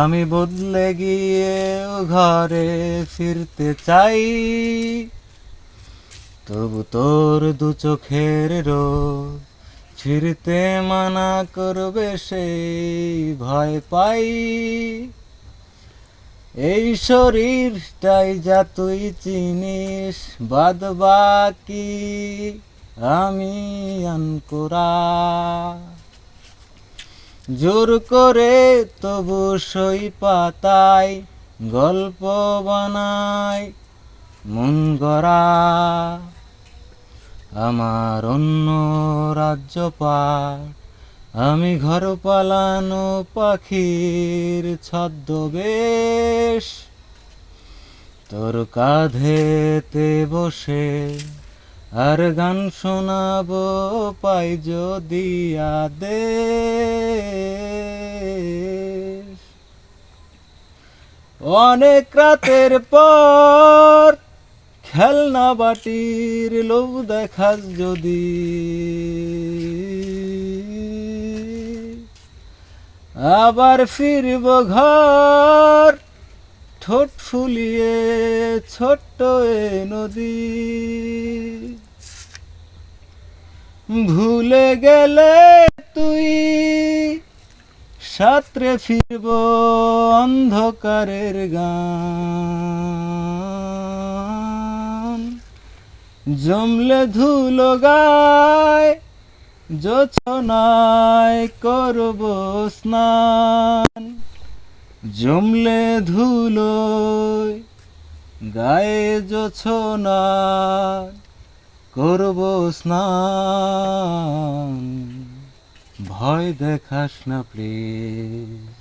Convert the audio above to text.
আমি বদলে গিয়ে ঘরে ফিরতে চাই। তবু তোর দু চোখের রোজ ফিরতে মানা করবে সেই ভয় পাই। এই শরীরটাই যা তুই চিনিস, বাদ বাকি আমি আনকোরা। জোর করে তবু সই পাতায় গল্প বানাই মন গড়া। আমার অন্য রাজ্য আমি ঘর পালানো পাখির ছদ্মবেশ। তোর কাঁধেতে বসে আর গান শোনাবো পাই যদি আদেশ। অনেক রাতের পর খেলনা বাটির লোভ দেখাস যদি। আবার ফিরব ঘর, ঠোঁট ফুলিয়ে ছোট্ট এ নদী। ভুলে গেলে তুই সাঁতরে ফিরব অন্ধকারের গান। জমলে ধুলো গায় যোছনায় করব স্নান। জমলে ধুলোয় গায়ে যোছনায় করব স্নান। ভয় দেখাস না প্লিজ